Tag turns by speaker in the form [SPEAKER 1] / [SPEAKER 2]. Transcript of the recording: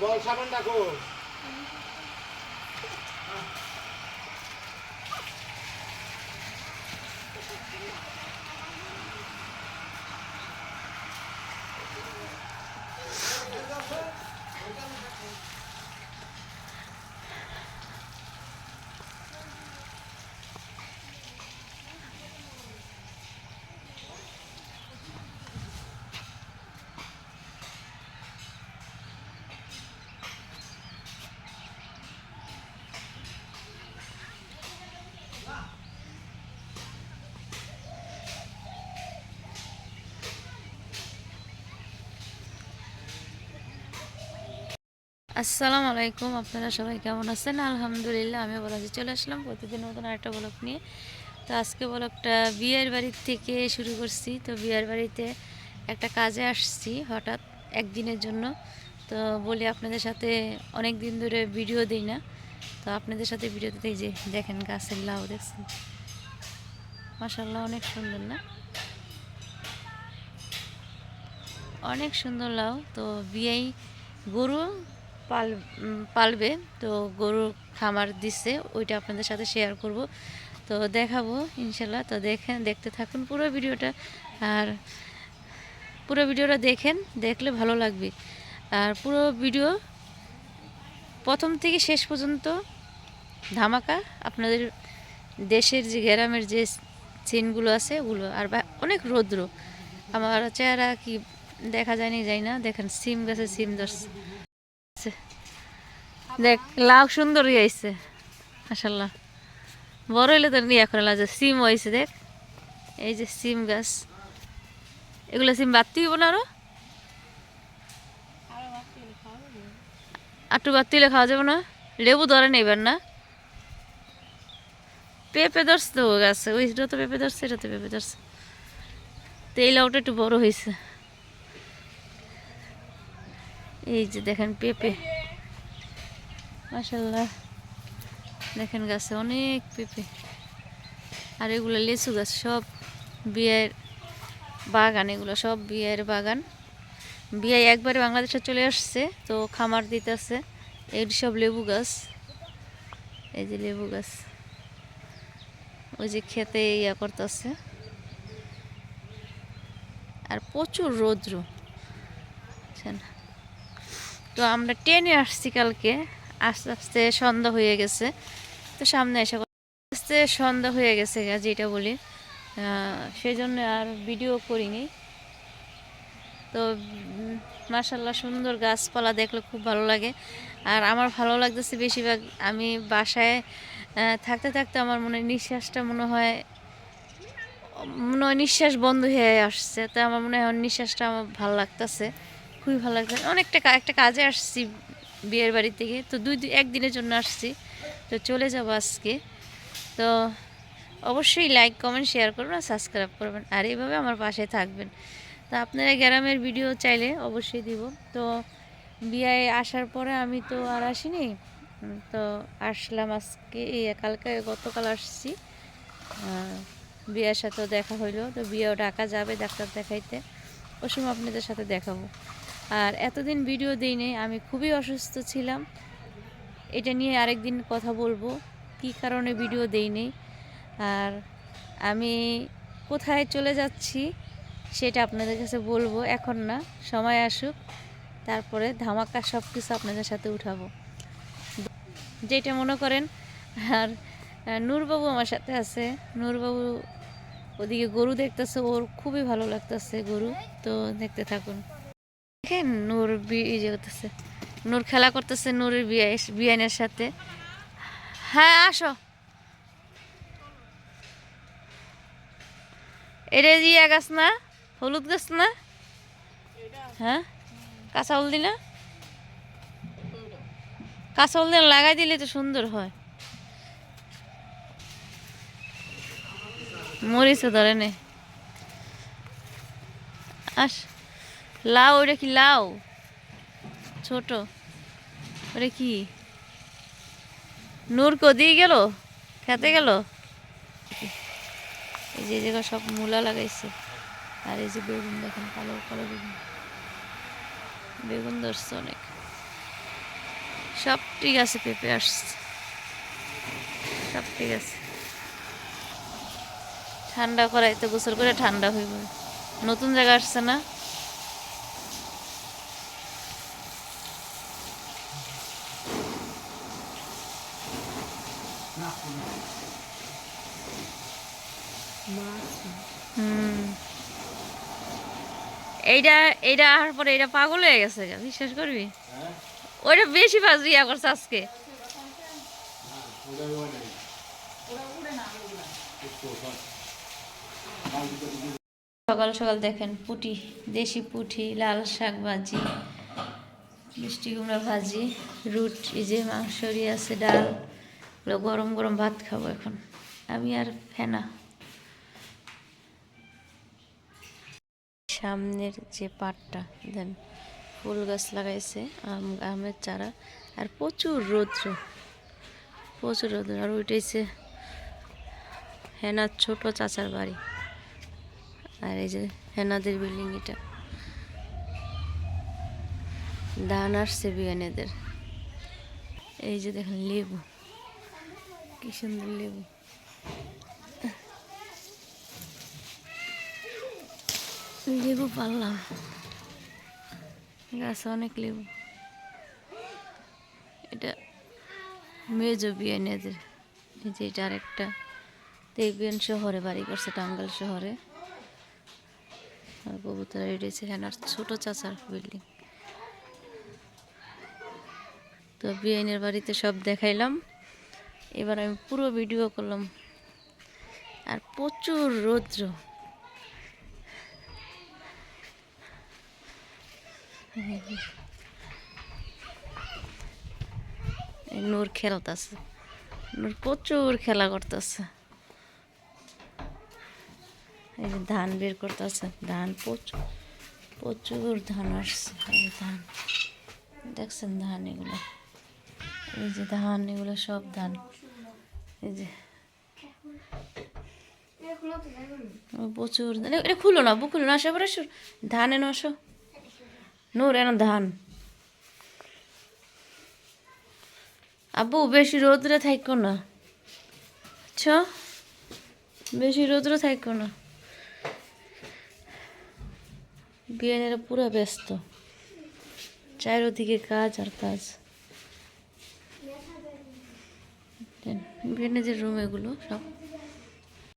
[SPEAKER 1] বল সাবানটা রাখো।
[SPEAKER 2] আসসালামু আলাইকুম, আপনারা সবাই কেমন আছেন? আলহামদুলিল্লাহ আমি আছি। চলে আসলাম প্রতিদিন নতুন একটা ব্লগ নিয়ে। তো আজকে ব্লগটা বিয়ের বাড়ির থেকে শুরু করছি। তো বিয়ের বাড়িতে একটা কাজে আসছি হঠাৎ একদিনের জন্য। তো বলি আপনাদের সাথে অনেক দিন ধরে ভিডিও দিই না। তো আপনাদের সাথে ভিডিওতে যে দেখেন গাছের লাউ দেখছেন। মাসাল্লাহ অনেক সুন্দর না? অনেক সুন্দর লাউ। তো বিয়েই গরু পাল পালবে। তো গরুর খামার দিচ্ছে ওইটা আপনাদের সাথে শেয়ার করব। তো দেখাবো ইনশাল্লাহ তো দেখেন, দেখতে থাকুন পুরো ভিডিওটা। আর পুরো ভিডিওটা দেখেন, দেখলে ভালো লাগবে। আর পুরো ভিডিও প্রথম থেকে শেষ পর্যন্ত ধামাকা। আপনাদের দেশের যে গ্রামের যে সিনগুলো আছে, ওগুলো আর অনেক রৌদ্র। আমার চেহারা কি দেখা যায়নি যাই না। দেখেন, সিম গাছে সিম ধরছে। দেখ লাউ সুন্দর হয়েছে মাসাল্লাহ বড় হইলে তো নিয়ে এখন লাগে সিম হয়েছে দেখ। এই যে সিম গাছ। এগুলো সিম বাড়তি হইব না আরও? আটটু বাড়তি হলে খাওয়া যাবে। না? লেবু ধরে নেবেন না? পেঁপে ধরছে তো গাছে। ওইটা তো পেঁপে ধরছে এটা তো পেঁপে ধরছে। তো এই লাউটা একটু বড় হয়েছে এই যে দেখেন পেঁপে। মাসাল্লাহ দেখেন গাছে অনেক পেঁপে। আর এগুলো লিচু গাছ সব বিয়ের বাগান, এগুলো সব বিয়ের বাগান। বিয়ে একবারে বাংলাদেশে চলে আসছে, তো খামার দিতেছে। এই সব লেবু গাছ। এই যে লেবু গাছ। ওই যে খেতে ইয়া করতেছে। আর প্রচুর রৌদ্র? তো আমরা ট্রেনে আসছি কালকে। আস্তে আস্তে সন্ধ্যা হয়ে গেছে। তো সামনে এসে আস্তে সন্ধ্যা হয়ে গেছে যেটা বলি। সেই জন্য আর ভিডিও করিনি। তো মাসাল্লাহ সুন্দর গাছপালা দেখলে খুব ভালো লাগে। আর আমার ভালো লাগতেছে বেশিরভাগ, আমি বাসায় থাকতে থাকতে আমার মনে নিঃশ্বাসটা মনে হয় মনে হয় নিঃশ্বাস বন্ধ হয়ে আসছে। তো আমার মনে হয় নিঃশ্বাসটা আমার ভালো লাগতেছে। খুবই ভালো লাগছে। অনেকটা একটা কাজে আসছি বিয়ের বাড়ি থেকে। তো দুই একদিনের জন্য আসছি। তো চলে যাব আজকে। তো অবশ্যই লাইক কমেন্ট শেয়ার করবেন আর সাবস্ক্রাইব করবেন। আর এইভাবে আমার পাশে থাকবেন। তো আপনারা গ্রামের ভিডিও চাইলে অবশ্যই দিব। তো বিয়ে আসার পরে আমি তো আর আসিনি। তো আসলাম আজকে এই কালকে গতকাল আসছি। বিয়ের সাথেও দেখা হইল। তো বিয়েও ডাকা যাবে ডাক্তার দেখাইতে। সময় আপনাদের সাথে দেখাবো। আর এতদিন ভিডিও দিই নেই আমি খুবই অসুস্থ ছিলাম। এটা নিয়ে আরেকদিন কথা বলব, কী কারণে ভিডিও দেই নেই আর আমি কোথায় চলে যাচ্ছি, সেটা আপনাদের কাছে বলব এখন না, সময় আসুক, তারপরে ধামাকা সব কিছু আপনাদের সাথে উঠাবো। যেটা মনে করেন, আর নূরবাবু আমার সাথে আছে, নূরবাবু ওদিকে গরু দেখতেছে, ওর খুবই ভালো লাগতেছে গরু, তো দেখতে থাকুন। দেখেন নূর বি- ই করতেছে। নূর খেলা করতেছে নূরের বিয়ে, বিয়ানের সাথে। হ্যাঁ আসো। এটা জিয়া গাছ না? হলুদ গাছ না? হ্যাঁ? কাঁচা হলদি না? কাঁচা হলদি লাগাই দিলে তো সুন্দর হয়। মরিচও ধরে নে। আস। লাউ, ওটা কি লাউ? ছোট। ওটা কি? নূর কদিকে গেল? খেতে গেল? এই যে জায়গা সব মূলা লাগাইছে। আর এই যে বেগুন, দেখেন কালো কালো বেগুন। বেগুন ধরছে অনেক। সব ঠিক আছে, পেঁপে আসছে। সব ঠিক আছে। ঠান্ডা করাই তো গোসল করে ঠান্ডা হইব। নতুন জায়গা আসছে না? এইটা এইটা আসার পরে এটা পাগল হয়ে গেছে বিশ্বাস করবি? ওইটা বেশি বাজ ইয়া করছে আজকে। সকাল সকাল দেখেন পুটি দেশি পুটি লাল শাক ভাজি মিষ্টি কুমড়া ভাজি রুট এই যে মাংসরি আছে ডাল গরম গরম ভাত খাব এখন। আমি আর ফেনা। সামনের যে পাটটা দেন ফুল গাছ লাগাইছে, আম, আমের চারা, আর প্রচুর রৌদ্র প্রচুর রৌদ্র, আর উঠেছে হেনার ছোট চাচার বাড়ি, আর এই যে হেনাদের বিল্ডিং এটা। ধান আসছে বিয়ানেদের। এই যে দেখেন লেবু, কি সুন্দর লেবু। লেবু পারলাম। গাছে অনেক লেবু। এটা মেজো বিয়ান এদের যে এটা আরেকটা। দেবিয়ান শহরে বাড়ি করছে টাঙ্গাল শহরে। আর কবুতর এড়েছে হেনার ছোট চাচার বিল্ডিং তো বিআইনের বাড়িতে সব দেখাইলাম। এবার আমি পুরো ভিডিও করলাম। আর প্রচুর রৌদ্র। নূর খেলতেছে। নূর প্রচুর খেলা করতেছে। এই যে ধান বের করতেছে। ধান প্রচুর প্রচুর ধান আসছে। এই ধান। দেখছেন ধান এগুলো? এই যে ধান, এগুলো সব ধান। এই যে। প্রচুর। এটা খুলো না বুকুলো না, আসো পরে ধান আসো নূর এনো ধান আব্বু বেশি রোদ্রে থাকো না ছ বেশি রোদ্রে থাকো না বিয়ানেরা পুরো ব্যস্ত চারিদিকে কাজ আর কাজ বিয়ানের যে রুম এগুলো সব